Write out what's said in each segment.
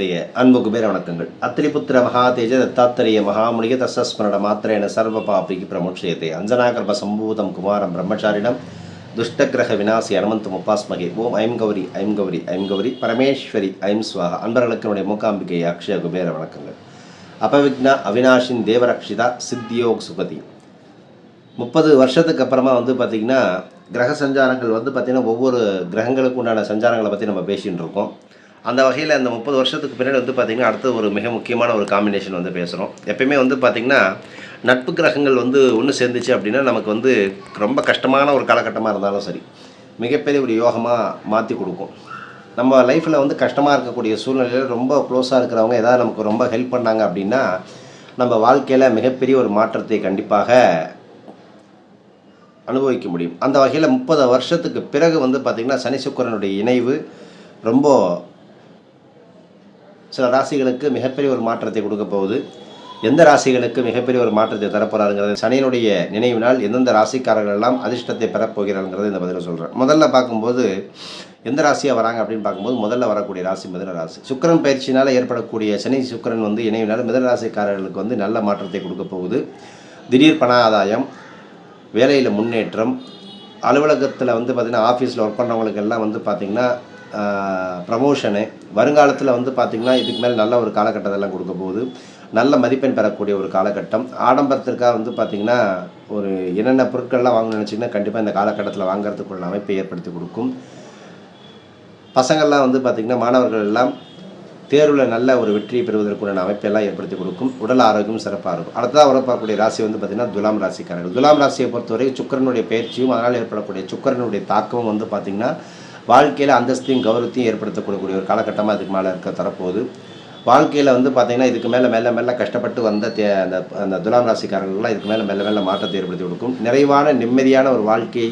என்னுடைய அன்பு குபேர வணக்கங்கள். அத்திரிபுத்திர மகாதேஜ தத்தாத்திரேய மகாமுனிக தசஸ்மரண மாத்திரேன சர்வ பாபிக்கு பிரமுட்சியத்தை அஞ்சனாகர்ப சம்பூதம் குமாரம் பிரம்மச்சாரிடம் துஷ்டகிரக விநாசி அனுமந்த முப்பாஸ்மகே. ஓம் ஐம் கௌரி ஐம் கௌரி ஐம் கௌரி. பரமேஸ்வரி ஐம் சுவாக அன்பர்களுக்கு என்னுடைய மூகாம்பிகை அக்ஷய குபேர வணக்கங்கள். அபவிக்னா அவினாஷின் தேவரக்ஷிதா சித்தியோக் சுபதி. முப்பது வருஷத்துக்கு அப்புறமா வந்து பார்த்திங்கன்னா கிரக சஞ்சாரங்கள் வந்து பார்த்திங்கன்னா ஒவ்வொரு கிரகங்களுக்கு உண்டான சஞ்சாரங்களை பற்றி நம்ம பேசிகிட்டு இருக்கோம் அந்த வகையில் அந்த முப்பது வருஷத்துக்கு பின்னாடி வந்து பார்த்திங்கன்னா அடுத்து ஒரு மிக முக்கியமான ஒரு காம்பினேஷன் வந்து பேசுகிறோம் எப்பயுமே வந்து பார்த்திங்கன்னா நட்பு கிரகங்கள் வந்து ஒன்று சேர்ந்துச்சு அப்படின்னா நமக்கு வந்து ரொம்ப கஷ்டமான ஒரு காலகட்டமாக இருந்தாலும் சரி மிகப்பெரிய ஒரு யோகமாக மாற்றி கொடுக்கும். நம்ம லைஃப்பில் வந்து கஷ்டமாக இருக்கக்கூடிய சூழ்நிலையில் ரொம்ப க்ளோஸாக இருக்கிறவங்க ஏதாவது நமக்கு ரொம்ப ஹெல்ப் பண்ணாங்க அப்படின்னா நம்ம வாழ்க்கையில் மிகப்பெரிய ஒரு மாற்றத்தை கண்டிப்பாக அனுபவிக்க முடியும். அந்த வகையில் முப்பது வருஷத்துக்கு பிறகு வந்து பார்த்திங்கன்னா சனி சுக்கிரனுடைய இணைவு ரொம்ப சில ராசிகளுக்கு மிகப்பெரிய ஒரு மாற்றத்தை கொடுக்க போகுது. எந்த ராசிகளுக்கு மிகப்பெரிய ஒரு மாற்றத்தை தரப்போறாருங்கிறது சனியினுடைய நினைவினால் எந்தெந்த ராசிக்காரர்கள் எல்லாம் அதிர்ஷ்டத்தை பெறப்போகிறாருங்கிறது இந்த பதிலை சொல்கிறேன் முதல்ல பார்க்கும்போது எந்த ராசியாக வராங்க அப்படின்னு பார்க்கும்போது முதல்ல வரக்கூடிய ராசி மிதன ராசி. சுக்கிரன் பயிற்சினால் ஏற்படக்கூடிய சனி சுக்கிரன் வந்து இணைவினால் மிதன ராசிக்காரர்களுக்கு வந்து நல்ல மாற்றத்தை கொடுக்க போகுது. திடீர் பண ஆதாயம் வேலையில் முன்னேற்றம் அலுவலகத்தில் வந்து பார்த்திங்கன்னா ஆஃபீஸில் ஒர்க் பண்ணுறவங்களுக்கு எல்லாம் வந்து பார்த்திங்கன்னா ப்ரமோஷனு வருங்காலத்தில் வந்து பார்த்திங்கன்னா இதுக்கு மேலே நல்ல ஒரு காலகட்டத்தெல்லாம் கொடுக்க போகுது. நல்ல மதிப்பெண் பெறக்கூடிய ஒரு காலகட்டம். ஆடம்பரத்திற்காக வந்து பார்த்திங்கன்னா ஒரு என்னென்ன பொருட்கள்லாம் வாங்கணும்னு நினச்சிங்கன்னா கண்டிப்பாக இந்த காலகட்டத்தில் வாங்குறதுக்குள்ள அமைப்பை ஏற்படுத்தி கொடுக்கும். பசங்கள்லாம் வந்து பார்த்திங்கன்னா மாணவர்கள் எல்லாம் தேர்வில் நல்ல ஒரு வெற்றியை பெறுவதற்குண்டான அமைப்பெல்லாம் ஏற்படுத்தி கொடுக்கும். உடல் ஆரோக்கியம் சிறப்பாக இருக்கும். அடுத்ததாக வரப்படக்கூடிய ராசி வந்து பார்த்திங்கன்னா துலாம் ராசிக்காரர்கள். துலாம் ராசியை பொறுத்தவரை சுக்கரனுடைய பயிற்சியும் அதனால் ஏற்படக்கூடிய சுக்கரனுடைய தாக்கமும் வந்து பார்த்திங்கன்னா வாழ்க்கையில் அந்தஸ்தையும் கௌரவத்தையும் ஏற்படுத்தக்கூடிய ஒரு காலகட்டமாக அதுக்கு மேலே இருக்க தரப்போகுது. வாழ்க்கையில் வந்து பார்த்திங்கன்னா இதுக்கு மேலே மெல்ல மெல்ல கஷ்டப்பட்டு வந்த தே அந்த அந்த துலாம் ராசிக்காரர்கள்லாம் இதுக்கு மேலே மெல்ல மெல்ல மாற்றத்தை ஏற்படுத்தி கொடுக்கும். நிறைவான நிம்மதியான ஒரு வாழ்க்கையை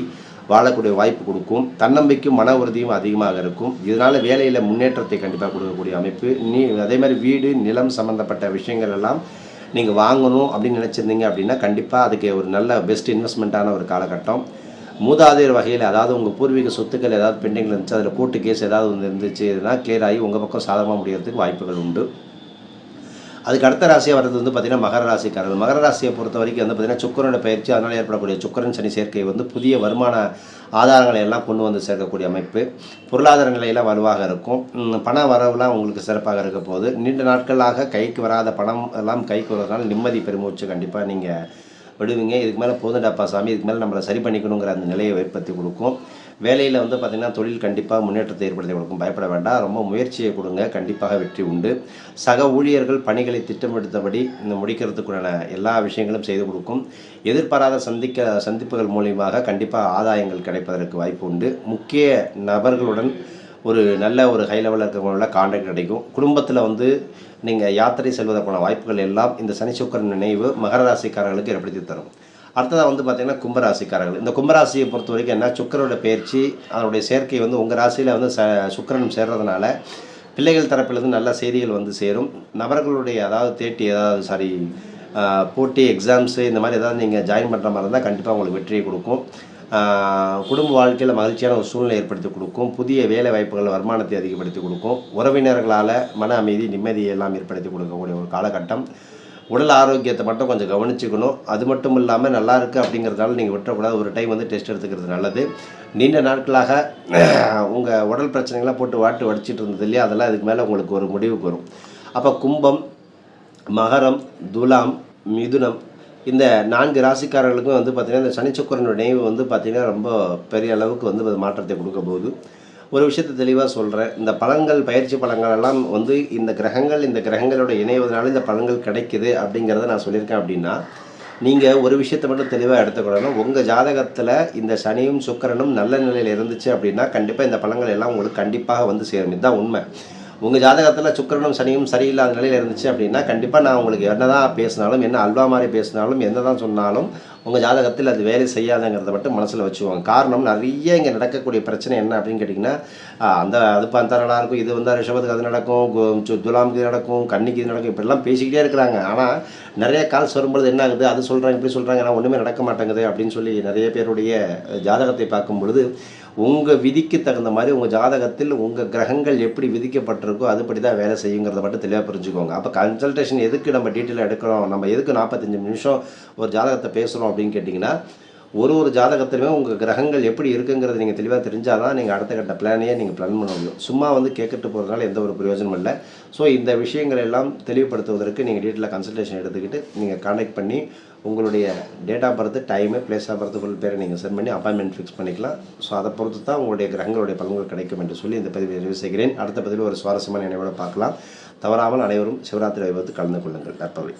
வாழக்கூடிய வாய்ப்பு கொடுக்கும். தன்னம்பிக்கையும் மன உறுதியும் அதிகமாக இருக்கும். இதனால் வேலையில் முன்னேற்றத்தை கண்டிப்பாக கொடுக்கக்கூடிய அமைப்பு. நீ அதே மாதிரி வீடு நிலம் சம்மந்தப்பட்ட விஷயங்கள் எல்லாம் நீங்கள் வாங்கணும் அப்படின்னு நினச்சிருந்தீங்க அப்படின்னா கண்டிப்பாக அதுக்கு ஒரு நல்ல பெஸ்ட் இன்வெஸ்ட்மெண்ட்டான ஒரு காலகட்டம். மூதாதையர் வகையில் அதாவது உங்கள் பூர்வீக சொத்துக்கள் ஏதாவது பெண்டிங்கில் இருந்துச்சு அதில் கோர்ட்டு கேஸ் ஏதாவது ஒன்று இருந்துச்சுன்னா கிளியர் ஆகி உங்கள் பக்கம் சாதகமாக முடியறதுக்கு வாய்ப்புகள் உண்டு. அதுக்கு அடுத்த ராசியாக வர்றது வந்து பார்த்திங்கன்னா மகர ராசிக்காரர்கள். மகர ராசியை பொறுத்த வரைக்கும் வந்து பார்த்திங்கன்னா சுக்கரனோட பயிற்சி அதனால் ஏற்படக்கூடிய சுக்கரன் சனி சேர்க்கை வந்து புதிய வருமான ஆதாரங்களை எல்லாம் கொண்டு வந்து சேர்க்கக்கூடிய அமைப்பு. பொருளாதார நிலையில் வலுவாக இருக்கும். பண வரவுலாம் உங்களுக்கு சிறப்பாக இருக்க போகுது. நீண்ட நாட்களாக கைக்கு வராத பணம் எல்லாம் கைக்கு வரதுனால நிம்மதி பெருமூச்சு கண்டிப்பாக நீங்கள் விடுவீங்க இதுக்கு மேலே போதுண்டாப்பா சாமி. இதுக்கு மேலே நம்மளை சரி பண்ணிக்கணுங்கிற அந்த நிலையை ஏற்படுத்தி கொடுக்கும். வேலையில் வந்து பார்த்திங்கன்னா தொழில் கண்டிப்பாக முன்னேற்றத்தை ஏற்படுத்தி கொடுக்கும். பயப்பட வேண்டாம். ரொம்ப முயற்சியை கொடுங்க. கண்டிப்பாக வெற்றி உண்டு. சக ஊழியர்கள் பணிகளை திட்டமிடுத்தபடி இந்த முடிக்கிறதுக்குண்டான எல்லா விஷயங்களும் செய்து கொடுக்கும். எதிர்பாராத சந்திக்க சந்திப்புகள் மூலியமாக கண்டிப்பாக ஆதாயங்கள் கிடைப்பதற்கு வாய்ப்பு உண்டு. முக்கிய நபர்களுடன் ஒரு நல்ல ஒரு ஹை லெவலில் இருக்கிறவங்கள கான்டாக்ட் கிடைக்கும். குடும்பத்தில் வந்து நீங்கள் யாத்திரை செல்வதற்கான வாய்ப்புகள் எல்லாம் இந்த சனி சுக்கரன் நினைவு மகர ராசிக்காரர்களுக்கு ஏற்படுத்தி தரும். அடுத்ததாக வந்து பார்த்திங்கன்னா கும்பராசிக்காரர்கள். இந்த கும்பராசியை பொறுத்த வரைக்கும் என்ன சுக்கரோட பயிற்சி அதனுடைய சேர்க்கை வந்து உங்கள் ராசியில் வந்து ச சுக்கிரன் சேர்றதுனால பிள்ளைகள் தரப்பிலிருந்து நல்ல செய்திகள் வந்து சேரும். நபர்களுடைய அதாவது தேட்டி ஏதாவது சாரி போட்டி எக்ஸாம்ஸு இந்த மாதிரி ஏதாவது நீங்கள் ஜாயின் பண்ணுற மாதிரி இருந்தால் கண்டிப்பாக உங்களுக்கு வெற்றியை கொடுக்கும். குடும்ப வாழ்க்கையில் மகிழ்ச்சியான ஒரு சூழ்நிலை ஏற்படுத்தி கொடுக்கும். புதிய வேலை வாய்ப்புகள் வருமானத்தை அதிகப்படுத்தி கொடுக்கும். உறவினர்களால் மன அமைதி நிம்மதியை எல்லாம் ஏற்படுத்தி கொடுக்கக்கூடிய ஒரு காலகட்டம். உடல் ஆரோக்கியத்தை மட்டும் கொஞ்சம் கவனிச்சுக்கணும். அது மட்டும் இல்லாமல் நல்லா இருக்குது அப்படிங்கிறதுனால நீங்கள் விட்டுறக்கூடாது. ஒரு டைம் வந்து டெஸ்ட் எடுத்துக்கிறது நல்லது. நீண்ட நாட்களாக உங்கள் உடல் பிரச்சனைகள்லாம் போட்டு வாட்டு வடிச்சிட்டு இருந்தது இல்லையா? அதெல்லாம் இதுக்கு மேலே உங்களுக்கு ஒரு முடிவுக்கு வரும். அப்போ கும்பம் மகரம் துலாம் மிதுனம் இந்த நான்கு ராசிக்காரர்களுக்கும் வந்து பார்த்திங்கன்னா இந்த சனிச்சுக்கரனுடைய நினைவு வந்து பார்த்திங்கன்னா ரொம்ப பெரிய அளவுக்கு வந்து அது மாற்றத்தை கொடுக்க போகுது. ஒரு விஷயத்தை தெளிவாக சொல்கிறேன் இந்த பழங்கள் பயிற்சி பழங்கள் எல்லாம் வந்து இந்த கிரகங்கள் இந்த கிரகங்களோட இணைவதனால இந்த பழங்கள் கிடைக்குது அப்படிங்கிறத நான் சொல்லியிருக்கேன் அப்படின்னா நீங்கள் ஒரு விஷயத்தை மட்டும் தெளிவாக எடுத்துக்கொள்ளணும். உங்கள் ஜாதகத்தில் இந்த சனியும் சுக்கரனும் நல்ல நிலையில் இருந்துச்சு அப்படின்னா கண்டிப்பாக இந்த பழங்கள் எல்லாம் உங்களுக்கு கண்டிப்பாக வந்து சேரும். இதுதான் உண்மை. உங்கள் ஜாதகத்தில் சுக்கிரனும் சனியும் சரியில்லாத நிலையில் இருந்துச்சு அப்படின்னா கண்டிப்பாக நான் உங்களுக்கு என்ன தான் பேசினாலும் என்ன அல்வா மாதிரி பேசினாலும் என்ன தான் சொன்னாலும் உங்கள் ஜாதகத்தில் அது வேலை செய்யாதுங்கிறத மட்டும் மனசில் வச்சுக்கோங்க. காரணம் நிறைய இங்கே நடக்கக்கூடிய பிரச்சனை என்ன அப்படின்னு கேட்டிங்கன்னா அந்த அது பார்த்தா நல்லா இருக்கும் இது வந்தால் ரிஷபத்துக்கு அது நடக்கும் கு- துலாமுக்கு இது நடக்கும் கன்னிக்கு இது நடக்கும் இப்படிலாம் பேசிக்கிட்டே இருக்கிறாங்க. ஆனால் நிறைய கால்ஸ் வரும்பொழுது என்ன ஆகுது? அது சொல்கிறாங்க இப்படி சொல்கிறாங்க ஆனால் ஒன்றுமே நடக்க மாட்டேங்குது அப்படின்னு சொல்லி நிறைய பேருடைய ஜாதகத்தை பார்க்கும் பொழுது உங்கள் விதிக்கு தகுந்த மாதிரி உங்கள் ஜாதகத்தில் உங்கள் கிரகங்கள் எப்படி விதிக்கப்பட்டிருக்கோ அதுபடி தான் வேலை செய்யுங்கிறத மட்டும் தெளிவாக புரிஞ்சுக்கோங்க. அப்போ கன்சல்டேஷன் எதுக்கு நம்ம டீட்டெயிலாக எடுக்கிறோம்? நம்ம எதுக்கு நாற்பத்தஞ்சு நிமிஷம் ஒரு ஜாதகத்தை பேசுகிறோம் அப்படின்னு கேட்டிங்கன்னா ஒரு ஒரு ஜாதகத்திலுமே உங்கள் கிரகங்கள் எப்படி இருக்குங்கிறது நீங்கள் தெளிவாக தெரிஞ்சால் தான் நீங்கள் அடுத்த கட்ட பிளானையே நீங்கள் பிளான் பண்ண முடியும். சும்மா வந்து கேட்கட்டு போகிறதுனால எந்த ஒரு பிரயோஜனமும் இல்லை. ஸோ இந்த விஷயங்கள் எல்லாம் தெளிவுபடுத்துவதற்கு நீங்கள் டீட்டெயிலாக கன்சல்டேஷன் எடுத்துக்கிட்டு நீங்கள் கான்டாக்ட் பண்ணி உங்களுடைய date of birth time place of birth full பேரை நீங்கள் சென்ட் பண்ணி அப்பாயின்மெண்ட் ஃபிக்ஸ் பண்ணிக்கலாம். ஸோ அதை பொறுத்து தான் உங்களுடைய கிரகங்களுடைய பலன்கள் கிடைக்கும் என்று சொல்லி இந்த பதிவை நிறைவு செய்கிறேன். அடுத்த பதிவில் ஒரு சுவாரஸ்யமான நினைவோடு பார்க்கலாம். தவறாமல் அனைவரும் சிவராத்திரி வைபத்து கலந்து கொள்ளுங்கள். நற்பவை